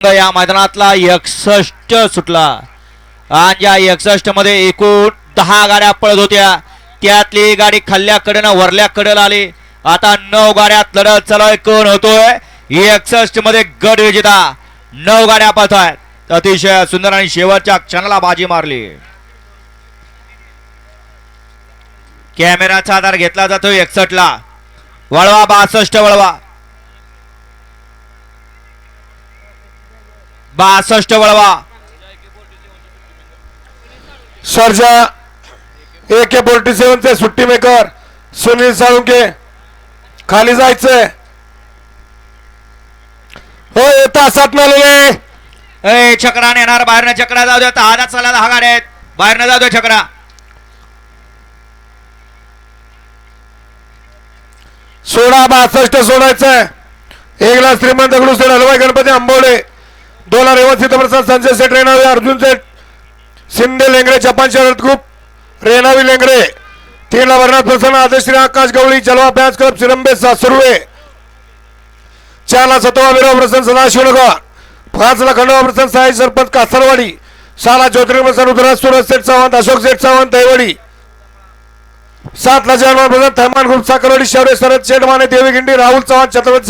या मैदानातला एकसष्ट सुटला. आणि या एकसष्टमध्ये एकूण दहा गाड्या पळत होत्या त्यातली गाडी खाल्ल्याकडे ना वरल्या आली. आता नऊ गाड्यात लढत चालू कोण होतोय? एकसष्टमध्ये गड विजेता. नऊ गाड्या पळत आहेत. अतिशय सुंदर आणि शेवटच्या क्षणाला बाजी मारली. कॅमेराचा आधार घेतला जातो एकसष्ट ला वळवा बासष्ट वळवा. बासष्ट वळवा. सर्जा ए के फोर्टी सेवन चे सुट्टी मेकर सुनील साळुंके खाली जायचंय. हो येता सात आलेले ए चक्रा येणार बाहेरनं चक्रा जाऊ द्या हातात चालायला हा गाड्या आहेत. बाहेरनं जाऊ द्या चक्रा सोळा बासष्ट सोडायचंय. एक ग्लास श्रीमंत दगडूशेठ हलवाई गणपती आंबवडे दोला रेवत सिद्धप्रसाद संजय सेठ रेणावी अर्जुन सेठ शिंदे लेंगडे जपान शरद ग्रुप रेणावी लेंगडे. तीनला वर्णात प्रसन्न आदेश्री आकाश गवळी जलवा बॅच क्लब चिरंबे सासुर्वे चारला सतवा विराव प्रसन्न सदाशिवनगर. पाचला खंडवा प्रसन्न साई सरपंच कासरवाडी. सहाला ज्योतिर्ग प्रसन्न उदरा सुरज सेठ सावंत अशोक सेठ सावंत दैवडी सातला जयमान प्रसन्न थैमान ग्रुप साखरवाडी शौर्य शरद शेठ माने देवी गिंडी राहुल चव्हाण छत्रपती